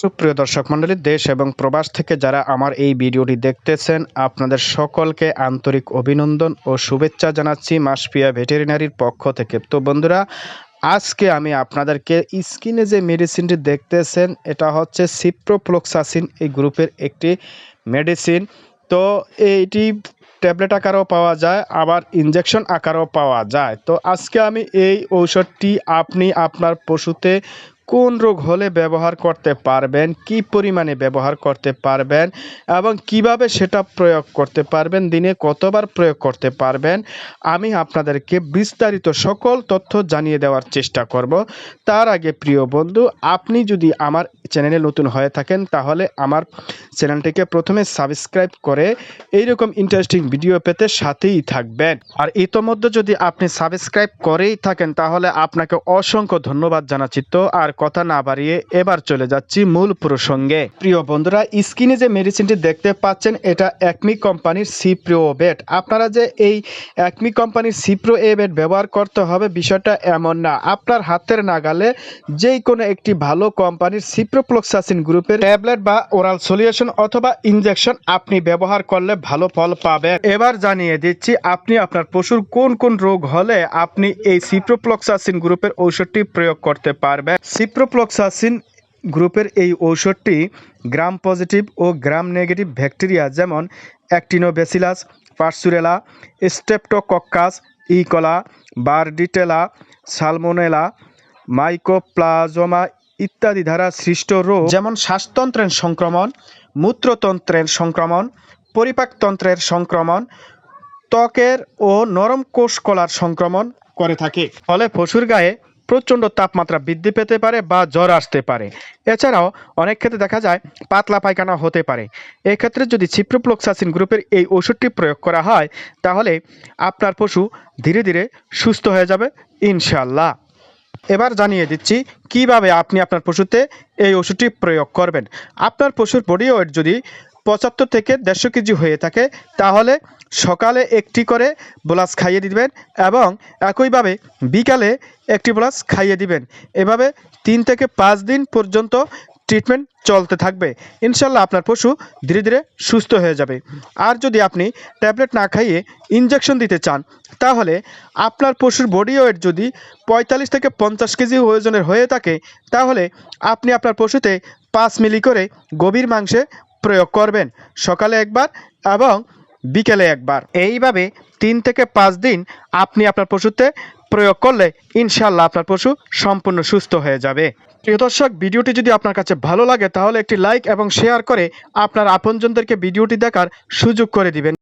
সুপ্রিয় দর্শক মণ্ডলী, দেশ এবং প্রবাস থেকে যারা আমার এই ভিডিওটি দেখতেছেন, আপনাদের সকলকে আন্তরিক অভিনন্দন ও শুভেচ্ছা জানাচ্ছি মাসপিয়া ভেটেরিনারির পক্ষ থেকে। তো বন্ধুরা, আজকে আমি আপনাদেরকে স্কিনে যে মেডিসিনটি দেখতেছেন, এটা হচ্ছে সিপ্রোপ্লোক্সাসিন এই গ্রুপের একটি মেডিসিন। তো এইটি ট্যাবলেট আকারেও পাওয়া যায়, আবার ইনজেকশন আকারেও পাওয়া যায়। তো আজকে আমি এই ঔষধটি আপনি আপনার পশুতে কোন রোগ হলে ব্যবহার করতে পারবেন, কি পরিমাণে ব্যবহার করতে পারবেন এবং কীভাবে সেটা প্রয়োগ করতে পারবেন, দিনে কতবার প্রয়োগ করতে পারবেন, আমি আপনাদেরকে বিস্তারিত সকল তথ্য জানিয়ে দেওয়ার চেষ্টা করব। তার আগে প্রিয় বন্ধু, আপনি যদি আমার চ্যানেলে নতুন হয়ে থাকেন, তাহলে আমার চ্যানেলটিকে প্রথমে সাবস্ক্রাইব করে এইরকম ইন্টারেস্টিং ভিডিও পেতে সাথেই থাকবেন। আর ইতোমধ্যে যদি আপনি সাবস্ক্রাইব করেই থাকেন, তাহলে আপনাকে অসংখ্য ধন্যবাদ জানাচ্ছি। তো আর কথা না বাড়িয়ে এবার চলে যাচ্ছি মূল প্রসঙ্গে। প্রিয় বন্ধুরা, স্ক্রিনে যে মেডিসিনটি দেখতে পাচ্ছেন, এটা একমি কোম্পানির সিপ্রো বেড আপনারা যে এই একমি কোম্পানির সিপ্রো এ বেড ব্যবহার করতে হবে, বিষয়টা এমন না। আপনার হাতের নাগালে যেই কোনো একটি ভালো কোম্পানির সিপ্রোপ্লোক্সাসিন গ্রুপের ট্যাবলেট বা ওরাল সলিউশন অথবা ইনজেকশন আপনি ব্যবহার করলে ভালো ফল পাবেন। এবার জানিয়ে দিচ্ছি, আপনি আপনার পশুর কোন কোন রোগ হলে আপনি এই সিপ্রোপ্লোক্সাসিন গ্রুপের ঔষধটি প্রয়োগ করতে পারবেন। সিপ্রোপ্লোক্সাসিন গ্রুপের এই ঔষধটি গ্রাম পজিটিভ ও গ্রাম নেগেটিভ ব্যাকটেরিয়া যেমন অ্যাক্টিনোবেসিলাস পার্সুরেলা স্টেপটোকক্কাস ইকলা বারডিটেলা সালমোনেলা মাইকোপ্লাজমা ইত্যাদি দ্বারা সৃষ্ট রোগ যেমন শ্বাসতন্ত্রের সংক্রমণ, মূত্রতন্ত্রের সংক্রমণ, পরিপাকতন্ত্রের সংক্রমণ, ত্বকের ও নরম কোষকলার সংক্রমণ করে থাকে। ফলে পশুর গায়ে প্রচণ্ড তাপমাত্রা বৃদ্ধি পেতে পারে বা জ্বর আসতে পারে। এছাড়াও অনেক ক্ষেত্রে দেখা যায় পাতলা পায়খানা হতে পারে। এক্ষেত্রে যদি ছিপ্রোপ্লোক্সাসিন গ্রুপের এই ওষুধটি প্রয়োগ করা হয়, তাহলে আপনার পশু ধীরে ধীরে সুস্থ হয়ে যাবে ইনশাল্লাহ এবার জানিয়ে দিচ্ছি কীভাবে আপনি আপনার পশুতে এই ওষুধটি প্রয়োগ করবেন। আপনার পশুর বডি ওয়েট যদি পঁচাত্তর থেকে দেড়শো কেজি হয়ে থাকে, তাহলে সকালে একটি করে ব্লাস খাইয়ে দিবেন এবং একইভাবে বিকালে একটি ব্লাস খাইয়ে দিবেন। এভাবে তিন থেকে পাঁচ দিন পর্যন্ত ট্রিটমেন্ট চলতে থাকবে। ইনশাল্লাহ আপনার পশু ধীরে ধীরে সুস্থ হয়ে যাবে। আর যদি আপনি ট্যাবলেট না খাইয়ে ইনজেকশন দিতে চান, তাহলে আপনার পশুর বডি ওয়েট যদি পঁয়তাল্লিশ থেকে পঞ্চাশ কেজি ওজনের হয়ে থাকে, তাহলে আপনি আপনার পশুতে পাঁচ মিলি করে গভীর মাংসে প্রয়োগ করবেন, সকালে একবার এবং বিকেলে একবার। এইভাবে তিন থেকে পাঁচ দিন আপনি আপনার পশুতে প্রয়োগ করলে ইনশাল্লাহ আপনার পশু সম্পূর্ণ সুস্থ হয়ে যাবে। প্রিয় দর্শক, ভিডিওটি যদি আপনার কাছে ভালো লাগে, তাহলে একটি লাইক এবং শেয়ার করে আপনার আপনজনদেরকে ভিডিওটি দেখার সুযোগ করে দিবেন।